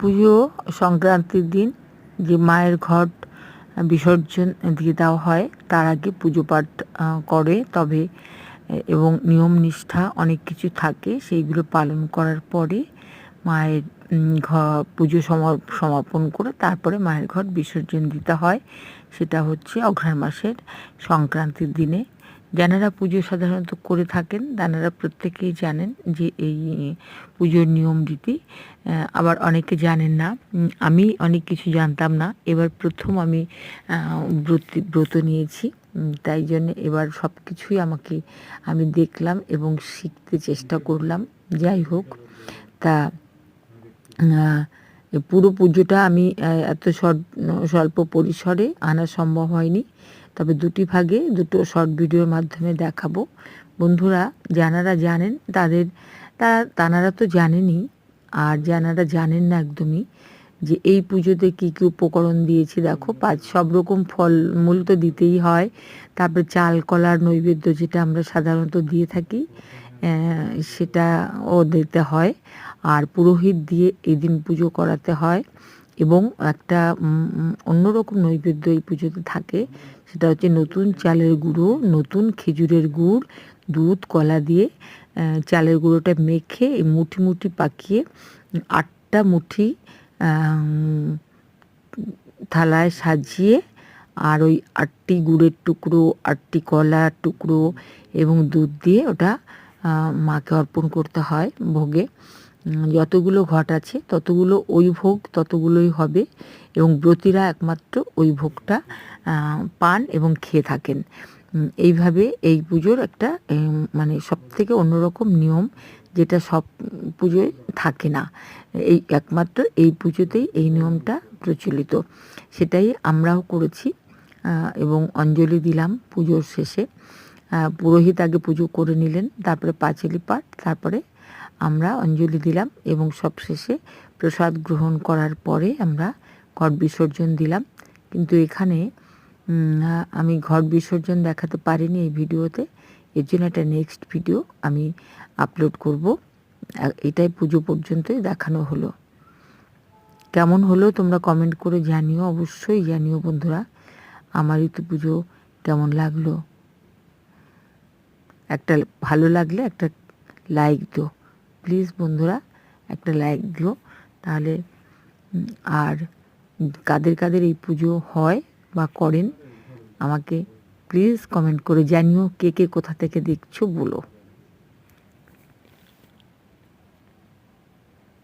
পুজো সংক্রান্তির দিন যে মায়ের ঘট বিসর্জন দিয়ে দেওয়া হয়, তার আগে পুজো পাঠ করে। তবে এবং নিয়ম নিষ্ঠা অনেক কিছু থাকে, সেইগুলো পালন করার পরে মায়ের ঘর পুজো সমা- সমাপন করে তারপরে মায়ের ঘট বিসর্জন দিতে হয়। সেটা হচ্ছে অঘ্রাণ মাসের সংক্রান্তির দিনে। যারা পুজো সাধারণত করে থাকেন তারা প্রত্যেকেই জানেন যে এই পুজোর নিয়ম রীতি। আবার অনেকে জানেন না আমি অনেক কিছু জানতাম না। এবার প্রথম আমি ব্রত ব্রত নিয়েছি তাই জন্য এবার সব কিছুই আমাকে আমি দেখলাম এবং শিখতে চেষ্টা করলাম। যাই হোক, তা পুরো পুজোটা আমি এত স্বল্প পরিসরে আনা সম্ভব হয়নি। তবে দুটি ভাগে, দুটো শর্ট ভিডিওর মাধ্যমে দেখাবো। বন্ধুরা যারা জানেন তাদের তারা তানারা তো জানেনই, আর যারা জানেন না একদমই যে এই পুজোতে কী কী উপকরণ দিয়েছি। দেখো, পাঁচ, সব রকম ফল মূল তো দিতেই হয়। তারপরে চাল, কলার নৈবেদ্য যেটা আমরা সাধারণত দিয়ে থাকি। সেটাও দিতে হয়। আর পুরোহিত দিয়ে এই দিন পুজো করাতে হয় এবং একটা অন্যরকম নৈবেদ্য এই পুজোতে থাকে। সেটা হচ্ছে নতুন চালের গুঁড়ো, নতুন খেজুরের গুড়, দুধ, কলা দিয়ে চালের গুঁড়োটা মেখে মুঠি মুঠি পাকিয়ে আটটা মুঠি থালায় সাজিয়ে আর ওই আটটি গুড়ের টুকরো, আটটি কলার টুকরো এবং দুধ দিয়ে ওটা মাকে অর্পণ করতে হয় ভোগে। যতগুলো ঘট আছে, ততগুলো ওই ভোগ, ততগুলোই হবে এবং ব্রতীরা একমাত্র ওই ভোগটা পান এবং খেয়ে থাকেন। এইভাবে এই পুজোর একটা মানে সব থেকে অন্যরকম নিয়ম যেটা সব পুজোয় থাকে না। এই একমাত্র এই পুজোতেই এই নিয়মটা প্রচলিত। সেটাই আমরাও করেছি এবং অঞ্জলি দিলাম পুজোর শেষে। পুরোহিত আগে পুজো করে নিলেন, তারপরে পাঁচালি পাঠ তারপরে আমরা অঞ্জলি দিলাম এবং সবশেষে প্রসাদ গ্রহণ করার পরে আমরা ঘট বিসর্জন দিলাম। কিন্তু এখানে আমি ঘট বিসর্জন দেখাতে পারিনি এই ভিডিওতে, এর জন্য একটা নেক্সট ভিডিও আমি আপলোড করব। এটাই পুজো পর্যন্তই দেখানো হলো। কেমন হলো তোমরা কমেন্ট করে জানিও, অবশ্যই জানিও বন্ধুরা। আমার ঋতু পুজো কেমন লাগল? একটা ভালো লাগলে একটা লাইক দিও। প্লিজ বন্ধুরা, একটা লাইক দিও। তাহলে আর কাদের কাদের এই পুজো হয় বা করেন, আমাকে প্লিজ কমেন্ট করে জানিও কে কে কোথা থেকে দেখছ, বলো।